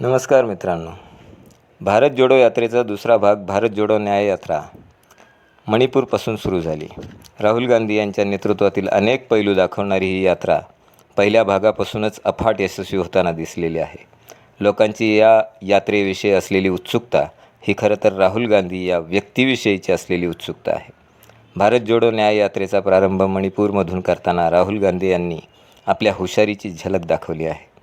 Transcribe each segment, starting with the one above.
नमस्कार मित्रांनो. भारत जोडो यात्रेचा दुसरा भाग भारत जोडो न्याय यात्रा. मणिपूरपासून सुरू झाली. राहुल गांधी यांच्या नेतृत्वातील अनेक पैलू दाखवणारी ही यात्रा पहिल्या भागापासूनच अफाट यशस्वी होताना दिसलेली आहे. लोकांची या यात्रेविषयी असलेली उत्सुकता ही खरं तर राहुल गांधी या व्यक्तीविषयीची असलेली उत्सुकता आहे. भारत जोडो न्याय यात्रेचा प्रारंभ मणिपूरमधून करताना राहुल गांधी यांनी आपल्या हुशारीची झलक दाखवली आहे.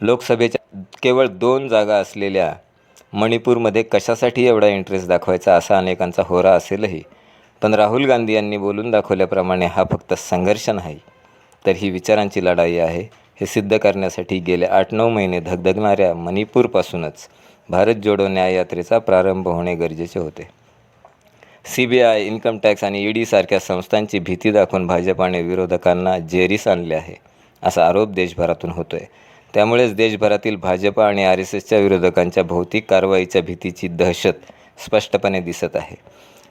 लोकसभेच्या केवळ दोन जागा असलेल्या मणिपूरमध्ये कशासाठी एवढा इंटरेस्ट दाखवायचा असा अनेकांचा होरा असेलही. पण राहुल गांधी यांनी बोलून दाखवल्याप्रमाणे हा फक्त संघर्ष नाही तर ही विचारांची लढाई आहे. हे सिद्ध करण्यासाठी गेले आठ नऊ महिने धगधगणाऱ्या मणिपूरपासूनच भारत जोडो न्याय यात्रेचा प्रारंभ होणे गरजेचे होते. C B I income tax आणि ईडी सारख्या संस्थांची भीती दाखवून भाजपाने विरोधकांना जेरीस आणले आहे असा आरोप देशभरातून होतो आहे त्यामुळेच देशभरातील भाजपा आणि आर एस एसच्या विरोधकांच्या भौतिक कारवाईच्या भीतीची दहशत स्पष्टपणे दिसत आहे.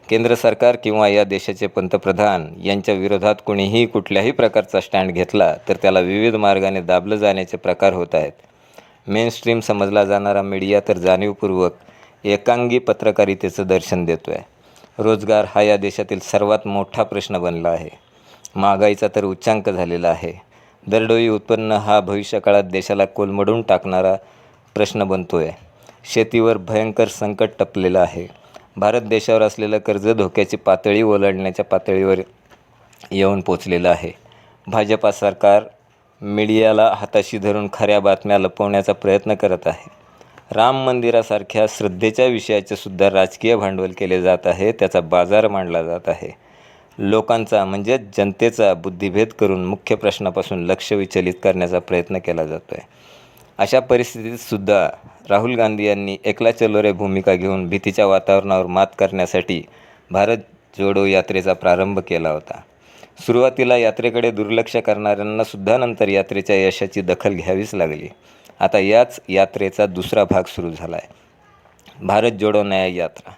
केंद्र सरकार किंवा या देशाचे पंतप्रधान यांच्या विरोधात कुणीही कुठल्याही प्रकारचा स्टँड घेतला तर त्याला विविध मार्गाने दाबलं जाण्याचे प्रकार होत आहेत. मेन स्ट्रीम समजला जाणारा मीडिया तर जाणीवपूर्वक एकांगी पत्रकारितेचं दर्शन देतो आहे रोजगार हा या देशातील सर्वात मोठा प्रश्न बनला आहे. महागाईचा तर उच्चांक झालेला आहे. दरडोई उत्पन्न हा भविष्यकाळात देशाला कोलमडून टाकणारा प्रश्न बनतो आहे शेतीवर भयंकर संकट टपलेलं आहे. भारत देशावर असलेलं कर्ज धोक्याची पातळी ओलांडण्याच्या पातळीवर येऊन पोचलेलं आहे. भाजपा सरकार मीडियाला हाताशी धरून खऱ्या बातम्या लपवण्याचा प्रयत्न करत आहे. राम मंदिरासारख्या श्रद्धेच्या विषयाचे सुद्धा राजकीय भांडवल केले जात आहे त्याचा बाजार मांडला जात आहे. लोकांचा म्हणजे जनतेचा बुद्धिभेद करून मुख्य प्रश्नापासून लक्ष विचलित करण्याचा प्रयत्न केला जातो आहे अशा परिस्थितीत सुद्धा राहुल गांधी यांनी एकला चलोरे भूमिका घेऊन भीतीच्या वातावरणावर मात करण्यासाठी भारत जोडो यात्रेचा प्रारंभ केला होता. सुरुवातीला यात्रेकडे दुर्लक्ष करणाऱ्यांना सुद्धा नंतर यात्रेच्या यशाची दखल घ्यावीच लागली. आता याच यात्रेचा दुसरा भाग सुरू झाला आहे भारत जोडो न्याय यात्रा.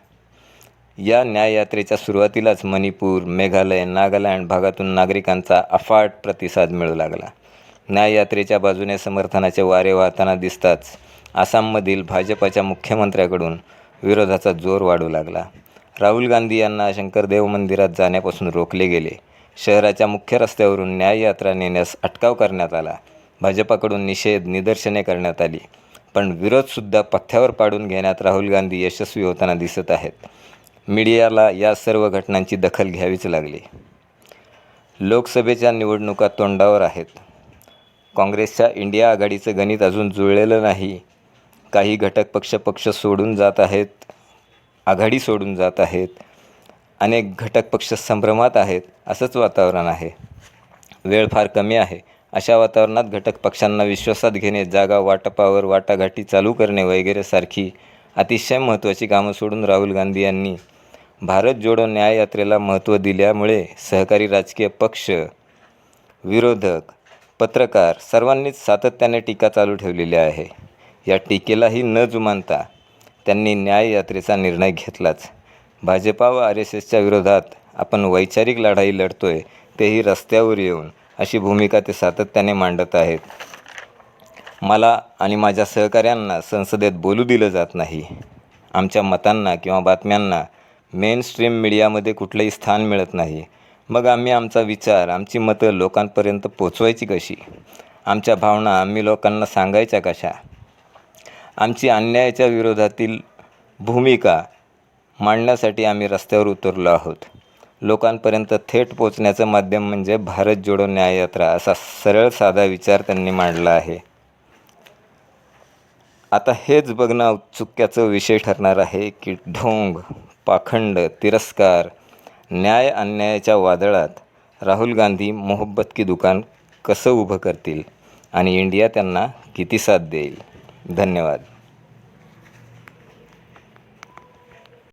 या न्याययात्रेच्या सुरुवातीलाच मणिपूर मेघालय नागालँड भागातून नागरिकांचा अफाट प्रतिसाद मिळू लागला. न्याययात्रेच्या बाजूने समर्थनाचे वारे वाहताना दिसताच आसाममधील भाजपाच्या मुख्यमंत्र्याकडून विरोधाचा जोर वाढू लागला. राहुल गांधी यांना शंकरदेव मंदिरात जाण्यापासून रोखले गेले. शहराच्या मुख्य रस्त्यावरून न्याययात्रा नेण्यास अटकाव करण्यात आला. भाजपाकडून निषेध निदर्शने करण्यात आली. पण विरोधसुद्धा पथ्यावर पाडून घेण्यात राहुल गांधी यशस्वी होताना दिसत आहेत. मीडियाला या सर्व घटनांची दखल घ्यावीच लागली. लोकसभेच्या निवडणुका तोंडावर आहेत. काँग्रेसच्या इंडिया आघाडीचं गणित अजून जुळलेलं नाही. काही घटक पक्ष पक्ष सोडून जात आहेत. आघाडी सोडून जात आहेत. अनेक घटक पक्ष संभ्रमात आहेत असंच वातावरण आहे. वेळ फार कमी आहे. अशा वातावरणात घटक पक्षांना विश्वासात घेणे जागा वाटपावर वाटाघाटी चालू करणे वगैरे सारखी अतिशय महत्त्वाची कामं सोडून राहुल गांधी यांनी भारत जोडो न्याय यात्रेला महत्त्व दिल्यामुळे सहकारी राजकीय पक्ष विरोधक पत्रकार सर्वांनीच सातत्याने टीका चालू ठेवलेली आहे. या टीकेलाही न जुमानता त्यांनी न्याय यात्रेचा निर्णय घेतलाच. भाजपा व आर एस एसच्या विरोधात आपण वैचारिक लढाई लढतोय तेही रस्त्यावर येऊन अशी भूमिका ते सातत्याने मांडत आहेत. मला आणि माझ्या सहकाऱ्यांना संसदेत बोलू दिलं जात नाही. आमच्या मतांना किंवा बातम्यांना मेन स्ट्रीम मीडियामध्ये कुठलंही स्थान मिळत नाही. मग आम्ही आमचा विचार आमची मतं लोकांपर्यंत पोचवायची कशी? आमच्या भावना आम्ही लोकांना सांगायच्या कशा? आमची अन्यायाच्या विरोधातील भूमिका मांडण्यासाठी आम्ही रस्त्यावर उतरलो आहोत. लोकांपर्यंत थेट पोचण्याचं माध्यम म्हणजे भारत जोडो न्याययात्रा असा सरळ साधा विचार त्यांनी मांडला आहे. आता हेच बघणं औत्सुक्याचं विषय ठरणार आहे की ढोंग पाखंड तिरस्कार न्याय अन्यायाच्या वादळात राहुल गांधी मोहब्बत की दुकान कसं उभं करतील आणि इंडिया त्यांना किती साथ देईल? धन्यवाद.